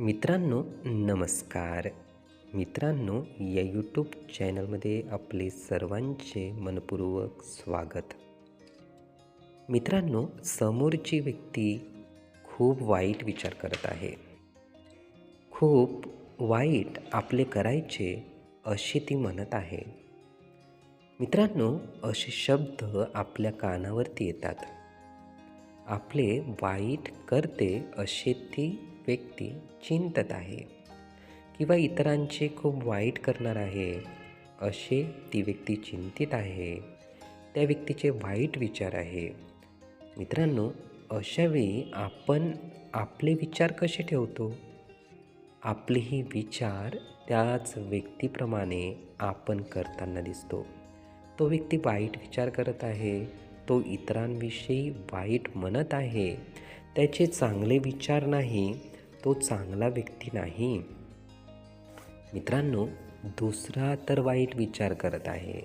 मित्रांनो नमस्कार. मित्रांनो या यूट्यूब चॅनलमध्ये आपले सर्वांचे मनपूर्वक स्वागत. मित्रांनो समोरची व्यक्ती खूप वाईट विचार करत आहे. खूप वाईट आपले करायचे असे ती म्हणत आहे. मित्रांनो असे शब्द आपल्या कानावरती येतात. आपले वाईट करते असे ती व्यक्ती चिंतत आहे किंवा इतरांचे खूप वाईट करणार आहे असे ती व्यक्ती चिंतित आहे. त्या व्यक्तीचे वाईट विचार आहे. मित्रांनो अशावेळी आपण आपले विचार कसे ठेवतो? आपलेही विचार त्याच व्यक्तीप्रमाणे आपण करताना दिसतो. तो व्यक्ती वाईट विचार करत आहे तो इतरांविषयी वाईट म्हणत आहे त्याचे चांगले विचार नाही तो चांगला व्यक्ती नाही. मित्रांनो दुसरा तर वाईट विचार करत आहे.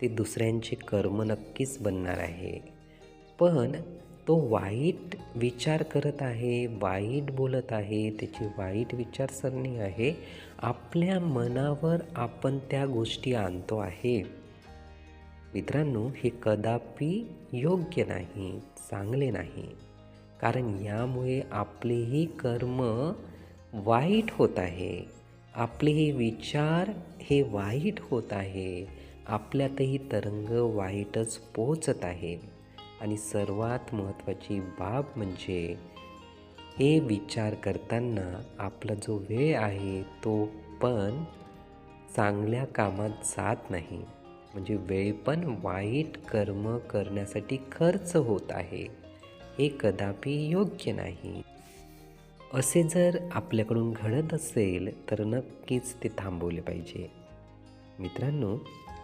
ते दुसऱ्यांचे कर्म नक्कीच बनणार आहे. पण तो वाईट विचार करत आहे वाईट बोलत आहे त्याची वाईट विचारसरणी आहे. आपल्या मनावर आपण त्या गोष्टी आणतो आहे. मित्रांनो हे कदापि योग्य नाही चांगले नाही. कारण यामुळे आपलेही कर्म वाईट होत आहे. आपलेही विचार हे वाईट होत आहे. आपल्यातही तरंग वाईटच पोचत आहे. आणि सर्वात महत्त्वाची बाब म्हणजे हे विचार करताना आपला जो वेळ आहे तो पण चांगल्या कामात जात नाही. म्हणजे वेळ पण वाईट कर्म करण्यासाठी खर्च होत आहे. हे कदापि योग्य नाही. असे जर आपल्याकडून घडत असेल तर नक्कीच ते थांबवले पाहिजे. मित्रांनो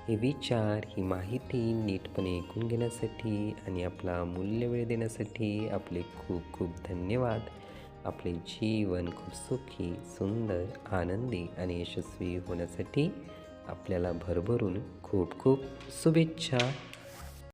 हे विचार ही माहिती नीटपणे ऐकून घेण्यासाठी आणि आपला मूल्य वेळ देण्यासाठी आपले खूप खूप धन्यवाद. आपले जीवन खूप सुखी सुंदर आनंदी आणि यशस्वी होण्यासाठी आपल्याला भरभरून खूप खूप शुभेच्छा.